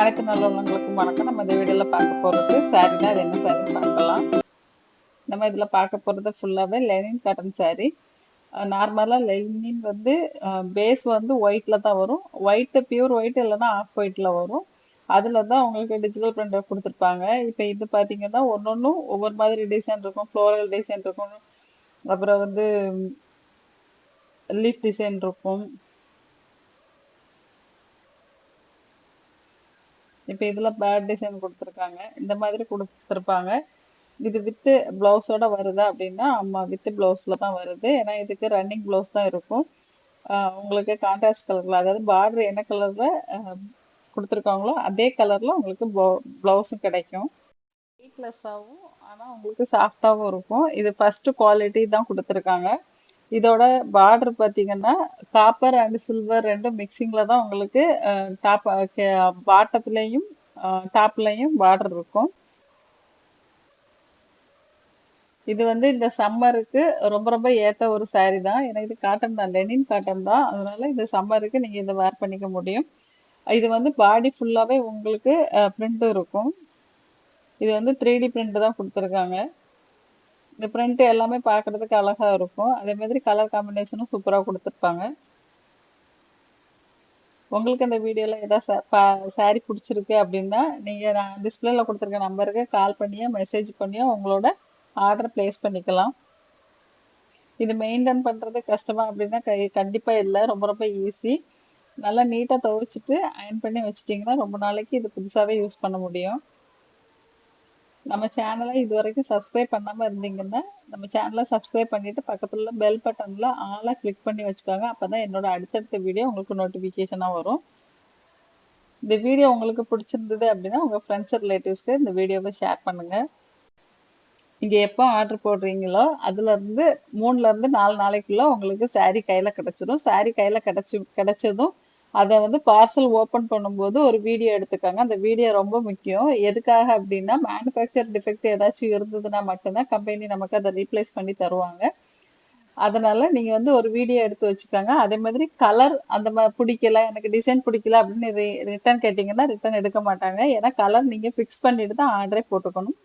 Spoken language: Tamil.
அனைத்து நல்லவங்களுக்கும் வணக்கம். நம்ம இந்த வீடியோவில் பார்க்க போகிறது saree தான். அது என்ன saree பார்க்கலாம். நம்ம இதில் பார்க்க போகிறது ஃபுல்லாகவே லெனின் காட்டன் saree. நார்மலாக லெனின் வந்து பேஸ் வந்து ஒயிட்டில் தான் வரும். ஒயிட்டு பியூர் ஒயிட் இல்லைன்னா ஆஃப் ஒயிட்டில் வரும். அதில் தான் உங்களுக்கு டிஜிட்டல் பிரிண்டர் கொடுத்துருப்பாங்க. இப்போ இது பார்த்தீங்கன்னா ஒன்று ஒன்றும் ஒவ்வொரு மாதிரி டிசைன் இருக்கும். ஃப்ளோரல் டிசைன் இருக்கும். அப்புறம் வந்து லீஃப் டிசைன் இருக்கும். இப்போ இதில் பேட் டிசைன் கொடுத்துருக்காங்க. இந்த மாதிரி கொடுத்துருப்பாங்க. இது வித்து ப்ளவுஸோட வருதா அப்படின்னா ஆமாம் வித்து ப்ளவுஸில் தான் வருது. ஏன்னா இதுக்கு ரன்னிங் ப்ளவுஸ் தான் இருக்கும். உங்களுக்கு கான்ட்ராஸ்ட் கலரில் அதாவது பார்டர் என்ன கலரில் கொடுத்துருக்காங்களோ அதே கலரில் உங்களுக்கு ப்ளவுஸும் கிடைக்கும். வெயிட்லெஸ்ஸாகவும் ஆனால் உங்களுக்கு சாஃப்டாகவும் இருக்கும். இது ஃபஸ்ட்டு குவாலிட்டி தான் கொடுத்துருக்காங்க. இதோட பார்டர் பார்த்தீங்கன்னா காப்பர் அண்ட் சில்வர் ரெண்டும் மிக்சிங்கில் தான் உங்களுக்கு டாப் பாட்டத்துலேயும் டாப்லேயும் பார்டர் இருக்கும். இது வந்து இந்த சம்மருக்கு ரொம்ப ரொம்ப ஏற்ற ஒரு saree தான். ஏன்னா இது காட்டன் தான் லெனின் காட்டன் தான். அதனால இந்த சம்மருக்கு நீங்கள் இதை வேர் பண்ணிக்க முடியும். இது வந்து பாடி ஃபுல்லாகவே உங்களுக்கு பிரிண்ட் இருக்கும். இது வந்து த்ரீ டி பிரிண்ட் தான் கொடுத்துருக்காங்க. இந்த பிரிண்ட் எல்லாமே பார்க்கறதுக்கு அழகாக இருக்கும். அதே மாதிரி கலர் காம்பினேஷனும் சூப்பராக கொடுத்துருப்பாங்க. உங்களுக்கு இந்த வீடியோவில் ஏதாவது சாரி பிடிச்சிருக்கு அப்படின்னா நீங்கள் நான் டிஸ்பிளேல கொடுத்துருக்க நம்பருக்கு கால் பண்ணியோ மெசேஜ் பண்ணியோ உங்களோட ஆர்டர் ப்ளேஸ் பண்ணிக்கலாம். இது மெயின்டைன் பண்ணுறது கஷ்டமாக அப்படின்னா கை கண்டிப்பாக இல்லை. ரொம்ப ரொம்ப ஈஸி நல்லா நீட்டாக துவைச்சிட்டு அயன் பண்ணி வச்சிட்டிங்கன்னா ரொம்ப நாளைக்கு இது புதுசாகவே யூஸ் பண்ண முடியும். நம்ம சேனலை இது வரைக்கும் சப்ஸ்கிரைப் பண்ணாமல் இருந்தீங்கன்னா நம்ம சேனலை சப்ஸ்கிரைப் பண்ணிட்டு பக்கத்துல பெல் பட்டனில் ஆளாக கிளிக் பண்ணி வச்சுக்கோங்க. அப்போ தான் என்னோட அடுத்தடுத்த வீடியோ உங்களுக்கு நோட்டிஃபிகேஷனாக வரும். இந்த வீடியோ உங்களுக்கு பிடிச்சிருந்தது அப்படின்னா உங்கள் ஃப்ரெண்ட்ஸ் ரிலேட்டிவ்ஸ்க்கு இந்த வீடியோவை ஷேர் பண்ணுங்கள் நீங்கள் எப்போ ஆர்டர் போடுறீங்களோ அதுலேருந்து மூணுலேருந்து நாலு நாளைக்குள்ள உங்களுக்கு saree கையில் கிடைச்சிடும் saree கையில் கிடச்சி கிடச்சதும் அதை வந்து பார்சல் ஓப்பன் பண்ணும்போது ஒரு வீடியோ எடுத்துக்காங்க. அந்த வீடியோ ரொம்ப முக்கியம். எதுக்காக அப்படின்னா மேனுஃபேக்சர் டிஃபெக்ட் ஏதாச்சும் இருந்ததுன்னா மட்டும்தான் கம்பெனி நமக்கு அதை ரீப்ளேஸ் பண்ணி தருவாங்க. அதனால நீங்க வந்து ஒரு வீடியோ எடுத்து வச்சுக்காங்க. அதே மாதிரி கலர் அந்த மாதிரி பிடிக்கல எனக்கு டிசைன் பிடிக்கல அப்படின்னு ரிட்டர்ன் கேட்டிங்கன்னா ரிட்டர்ன் எடுக்க மாட்டாங்க. ஏன்னா கலர் நீங்க ஃபிக்ஸ் பண்ணிட்டு தான் ஆர்டரே போட்டுக்கணும்.